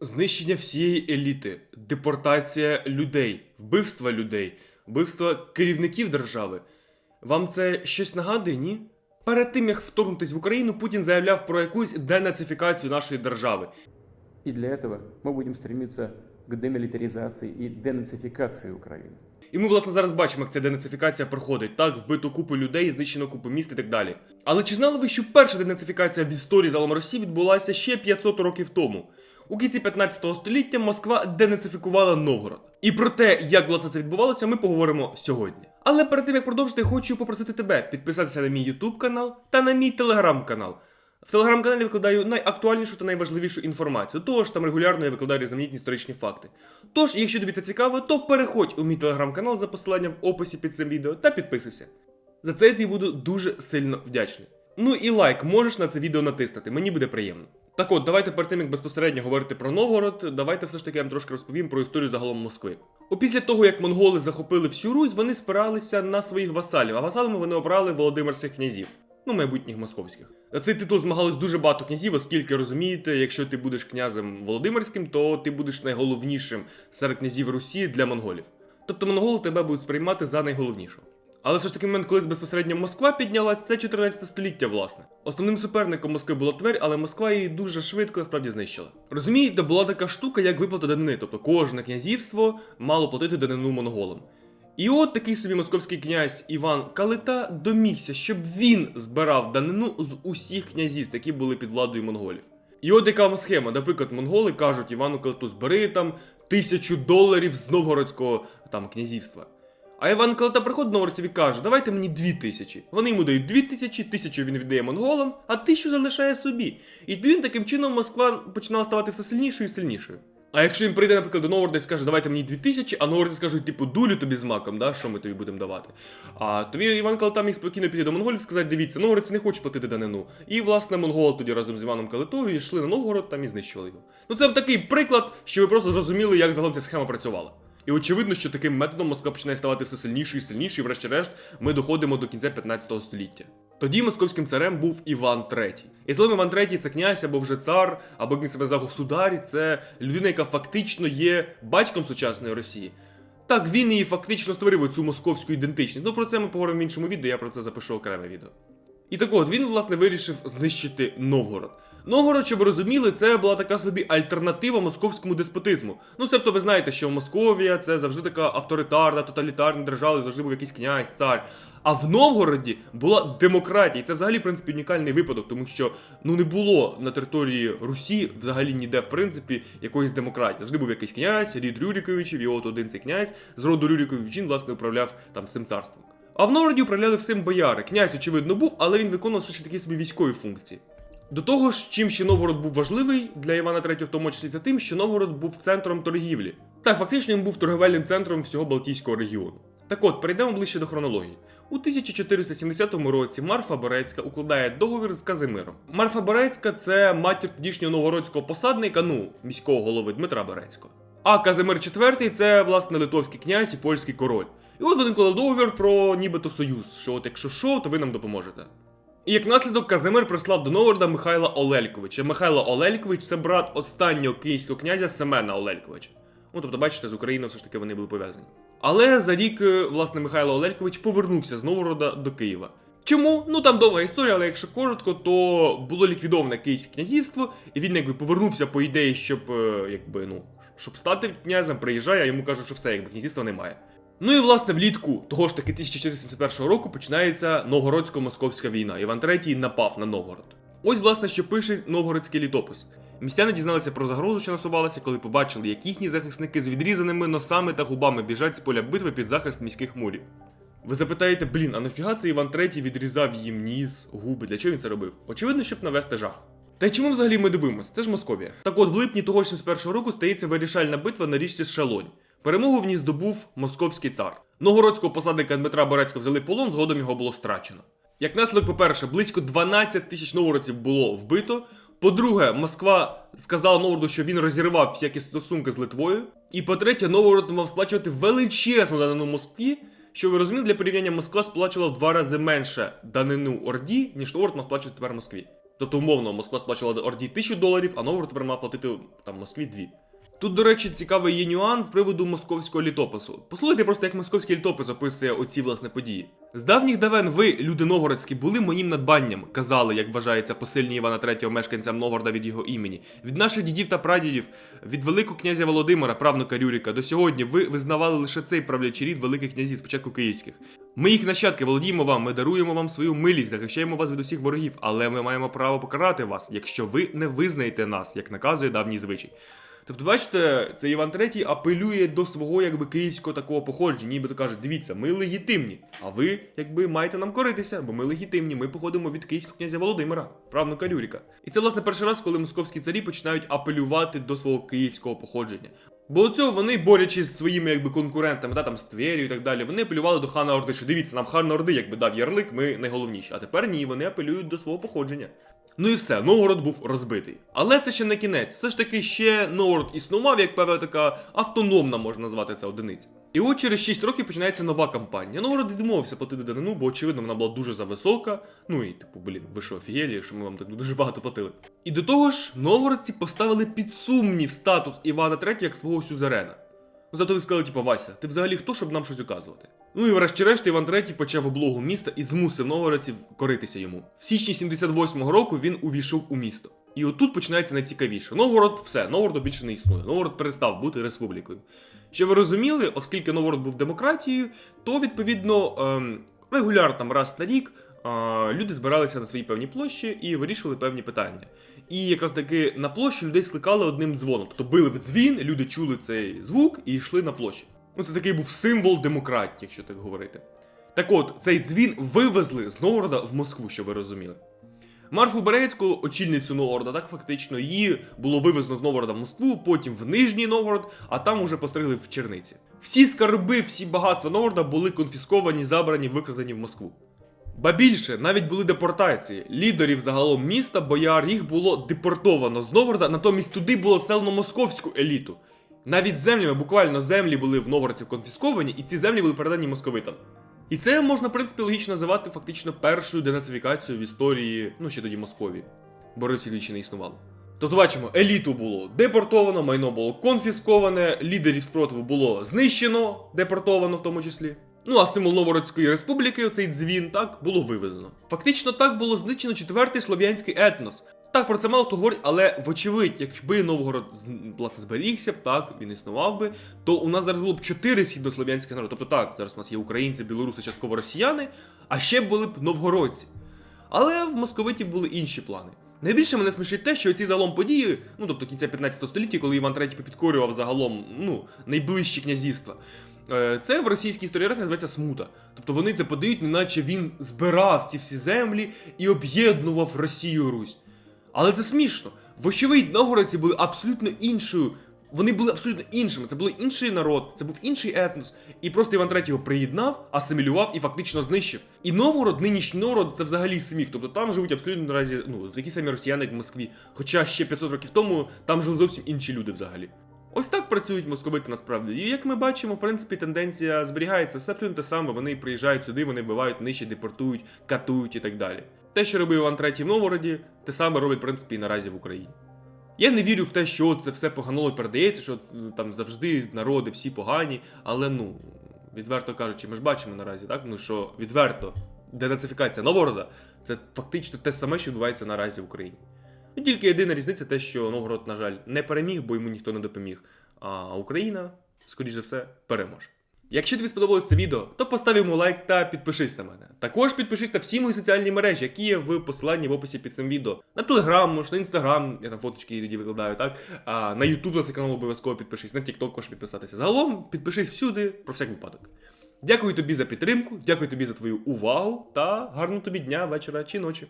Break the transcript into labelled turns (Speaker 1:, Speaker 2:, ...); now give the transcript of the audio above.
Speaker 1: Знищення всієї еліти, депортація людей, вбивства людей, вбивства керівників держави. Вам це щось нагадує, ні? Перед тим як вторгнутись в Україну, Путін заявляв про якусь денацифікацію нашої держави.
Speaker 2: И для этого мы будем стремиться к демилитаризации и денацификации Украины.
Speaker 1: І ми, власне, зараз бачимо, як ця денацифікація проходить. Так, вбито купу людей, знищено купу міст і так далі. Але чи знали ви, що перша денацифікація в історії залом Росії відбулася ще 500 років тому? У кінці 15 століття Москва денацифікувала Новгород. І про те, як власне це відбувалося, ми поговоримо сьогодні. Але перед тим як продовжити, хочу попросити тебе підписатися на мій YouTube канал та на мій телеграм канал. В телеграм-каналі викладаю найактуальнішу та найважливішу інформацію, тож там регулярно я викладаю різноманітні історичні факти. Тож, якщо тобі це цікаво, то переходь у мій телеграм-канал за посиланням в описі під цим відео та підписуйся. За це я тобі буду дуже сильно вдячний. Ну і лайк можеш на це відео натиснути, мені буде приємно. Так от, давайте перед тим, як безпосередньо говорити про Новгород, давайте все ж таки я вам трошки розповім про історію загалом Москви. Опісля того, як монголи захопили всю Русь, вони спиралися на своїх васалів, а васалами вони обрали володимирських князів, ну майбутніх московських. Цей титул змагались дуже багато князів, оскільки розумієте, якщо ти будеш князем Володимирським, то ти будеш найголовнішим серед князів Русі для монголів. Тобто монголи тебе будуть сприймати за найголовнішого. Але все ж таки момент, коли безпосередньо Москва піднялась, це 14 століття, власне. Основним суперником Москви була Тверь, але Москва її дуже швидко насправді знищила. Розумієте, була така штука, як виплата данини, тобто кожне князівство мало платити данину монголам. І от такий собі московський князь Іван Калита домігся, щоб він збирав данину з усіх князівств, які були під владою монголів. І от яка схема, наприклад, монголи кажуть Івану Калиту, збери там тисячу доларів з новгородського там князівства. А Іван Калита приходить до новгородців і каже, давайте мені дві тисячі. Вони йому дають дві тисячі, тисячу він віддає монголам, а тисячу залишає собі. І він таким чином Москва починала ставати все сильнішою і сильнішою. А якщо він прийде, наприклад, до Новгорода і скаже, давайте мені дві тисячі, а Новгородці скажуть, типу, дулю тобі з маком, да, що ми тобі будемо давати. А тобі Іван Калита міг спокійно піти до монголів і сказати, дивіться, новгородці не хочуть платити данину. І, власне, монголи тоді разом з Іваном Калитою йшли на Новгород там і знищували його. Ну це такий приклад, що ви просто зрозуміли, як загалом ця схема працювала. І очевидно, що таким методом Москва починає ставати все сильнішою і сильнішою, і врешті-решт ми доходимо до кінця 15 століття. Тоді московським царем був Іван III. І словом Іван III це князь або вже цар, або як він себе назвав государі, це людина, яка фактично є батьком сучасної Росії. Так, він її фактично створив цю московську ідентичність. Ну про це ми поговоримо в іншому відео, я про це запишу окреме відео. І так от він, власне, вирішив знищити Новгород. Новгород, що ви розуміли, це була така собі альтернатива московському деспотизму. Ну, тобто, ви знаєте, що Московія це завжди така авторитарна, тоталітарна держава, завжди був якийсь князь, цар. А в Новгороді була демократія. І це взагалі, в принципі, унікальний випадок, тому що ну не було на території Русі взагалі ніде, в принципі, якоїсь демократії. Завжди був якийсь князь, рід Рюриковичів, і от один цей князь з роду Рюрикович, він, власне, управляв там цим царством. А в Новгороді управляли всім бояри. Князь, очевидно, був, але він виконував ще такі собі військові функції. До того ж, чим ще Новгород був важливий для Івана III, в тому числі це тим, що Новгород був центром торгівлі. Так, фактично він був торговельним центром всього Балтійського регіону. Так от, перейдемо ближче до хронології. У 1470 році Марфа Борецька укладає договір з Казимиром. Марфа Борецька це матір тодішнього новгородського посадника, ну, міського голови Дмитра Борецького. А Казимир IV це, власне, литовський князь і польський король. І от вони договір про нібито союз, що от якщо що, то ви нам допоможете. І як наслідок Казимир прислав до Новгорода Михайла Олельковича. Михайло Олелькович це брат останнього київського князя Семена Олельковича. Ну, тобто, бачите, з Україною все ж таки вони були пов'язані. Але за рік, е, власне, Михайло Олелькович повернувся з Новгорода до Києва. Чому? Ну там довга історія, але якщо коротко, то було ліквідоване київське князівство, і він якби повернувся по ідеї, щоб е, якби ну щоб стати князем, приїжджає, а йому кажуть, що все, якби князівства немає. Ну і власне влітку того ж таки 1471 року починається Новгородсько-Московська війна. Іван III напав на Новгород. Ось, власне, що пише новгородський літопис. Містяни дізналися про загрозу, що насувалася, коли побачили, як їхні захисники з відрізаними носами та губами біжать з поля битви під захист міських мурів. Ви запитаєте, блін, а нафіга це Іван III відрізав їм ніс, губи? Для чого він це робив? Очевидно, щоб навести жах. Та й чому взагалі ми дивимося? Це ж Московія. Так от в липні того ж 71 року стається вирішальна битва на річці Шалонь. Перемогу в ній здобув московський цар. Новгородського посадника Дмитра Борецького взяли полон, згодом його було страчено. Як наслідок, по-перше, близько 12 тисяч новгородців було вбито. По-друге, Москва сказала Новгороду, що він розірвав всякі стосунки з Литвою. І по-третє, Новгород мав сплачувати величезну данину Москві. Що ви розуміли, для порівняння Москва сплачувала в два рази менше данину Орді, ніж Новгород мав сплачувати тепер Москві. Тобто, умовно, Москва сплачувала Орді тисячу доларів, а Новгород тепер мав платити там Москві дві. Тут, до речі, цікавий є нюанс з приводу московського літопису. Послухайте просто, як московський літопис описує оці власне події. З давніх давен ви, люди новгородські, були моїм надбанням, казали, як вважається посильні Івана III мешканцям Новгорода від його імені. Від наших дідів та прадідів, від великого князя Володимира, правнука Рюріка, до сьогодні ви визнавали лише цей правлячий рід великих князів, спочатку київських. Ми їх нащадки володіємо вам, ми даруємо вам свою милість, захищаємо вас від усіх ворогів, але ми маємо право покарати вас, якщо ви не визнаєте нас, як наказує давній звичай. Тобто, бачите, це Іван III апелює до свого якби київського такого походження, нібито каже, дивіться, ми легітимні, а ви якби маєте нам коритися, бо ми легітимні, ми походимо від київського князя Володимира, правнука Рюріка. І це власне перший раз, коли московські царі починають апелювати до свого київського походження. Бо у цього вони, борючись з своїми якби конкурентами, да, там з Тверію і так далі, вони апелювали до хана Орди, що дивіться, нам хан Орди якби дав ярлик, ми найголовніші. А тепер ні, вони апелюють до свого походження. Ну і все, Новгород був розбитий. Але це ще не кінець. Все ж таки ще Новгород існував, як певна така автономна, можна назвати це одиниця. І от через 6 років починається нова кампанія. Новгород відмовився платити данину, бо очевидно вона була дуже зависока. Ну і типу, блін, ви що, офігелі, що ми вам так дуже багато платили. І до того ж, новгородці поставили під сумнів статус Івана III як свого сюзерена. Зато ви сказали, типу, Вася, ти взагалі хто, щоб нам щось указувати? Ну і врешті-решт Іван III почав облогу міста і змусив новгородців коритися йому. В січні 78-го року він увійшов у місто. І отут починається найцікавіше. Новгород, все, Новгороду більше не існує. Новгород перестав бути республікою. Що ви розуміли, оскільки Новгород був демократією, то відповідно ем, регулярно там раз на рік люди збиралися на своїй певній площі і вирішували певні питання. І якраз таки на площі людей скликали одним дзвоном. Тобто били в дзвін, люди чули цей звук і йшли на площі. Ну, це такий був символ демократії, якщо так говорити. Так от, цей дзвін вивезли з Новгорода в Москву, щоб ви розуміли. Марфу Берецьку, очільницю Новгорода, так фактично, її було вивезено з Новгорода в Москву, потім в Нижній Новгород, а там уже постригли в Черниці. Всі скарби, всі багатства Новгорода були конфісковані, забрані, викрадені в Москву. Ба більше, навіть були депортації. Лідерів загалом міста, бояр, їх було депортовано з Новгорода, натомість туди було селено московську еліту. Навіть землями, буквально землі були в новгородців конфісковані, і ці землі були передані московитам. І це можна, в принципі, логічно називати фактично першою денацифікацією в історії, ну ще тоді Московії, бо Росії ще не існувало. Тобто бачимо, еліту було депортовано, майно було конфісковане, лідерів спротиву було знищено, депортовано в тому числі. Ну а символ Новгородської республіки, оцей дзвін, так було виведено. Фактично так було знищено четвертий слов'янський етнос. Так, про це мало хто говорить, але вочевидь, якби Новгород власне зберігся б, так, він існував би, то у нас зараз було б чотири східнослов'янських народи. Тобто так, зараз у нас є українці, білоруси, частково росіяни, а ще були б новгородці. Але в московитів були інші плани. Найбільше мене смішить те, що ці загалом події, ну тобто кінця 15 століття, коли Іван III підкорював загалом ну, найближчі князівства. Е, Це в російській історіографії називається смута. Тобто вони це подають, неначе він збирав ці всі землі і об'єднував Росію Русь. Але це смішно. Вочевидь, новгородці були абсолютно іншою. Вони були абсолютно іншими. Це був інший народ, це був інший етнос. І просто Іван III його приєднав, асимілював і фактично знищив. І Новгород, нинішній Новгород, це взагалі сміх. Тобто там живуть абсолютно наразі ну, такі самі росіяни, як в Москві. Хоча ще 500 років тому там жили зовсім інші люди взагалі. Ось так працюють московити насправді. І як ми бачимо, в принципі, тенденція зберігається. Все абсолютно те саме. Вони приїжджають сюди, вони вбивають, нищать, депортують, катують і так далі. Те, що робив Іван III в Новгороді, те саме робить, в принципі, і наразі в Україні. Я не вірю в те, що це все погано передається, що там завжди народи всі погані, але ну, відверто кажучи, ми ж бачимо наразі, так? Ну що відверто, денацифікація Новгорода це фактично те саме, що відбувається наразі в Україні. Ну, тільки єдина різниця те, що Новгород, на жаль, не переміг, бо йому ніхто не допоміг. А Україна, скоріш за все, переможе. Якщо тобі сподобалось це відео, то постав йому лайк та підпишись на мене. Також підпишись на всі мої соціальні мережі, які є в посиланні в описі під цим відео. На телеграм, може, на інстаграм, я там фоточки іноді викладаю, так? А на Ютуб на цей канал обов'язково підпишись, на Тікток можеш підписатися. Загалом підпишись всюди, про всяк випадок. Дякую тобі за підтримку, дякую тобі за твою увагу та гарного тобі дня, вечора чи ночі.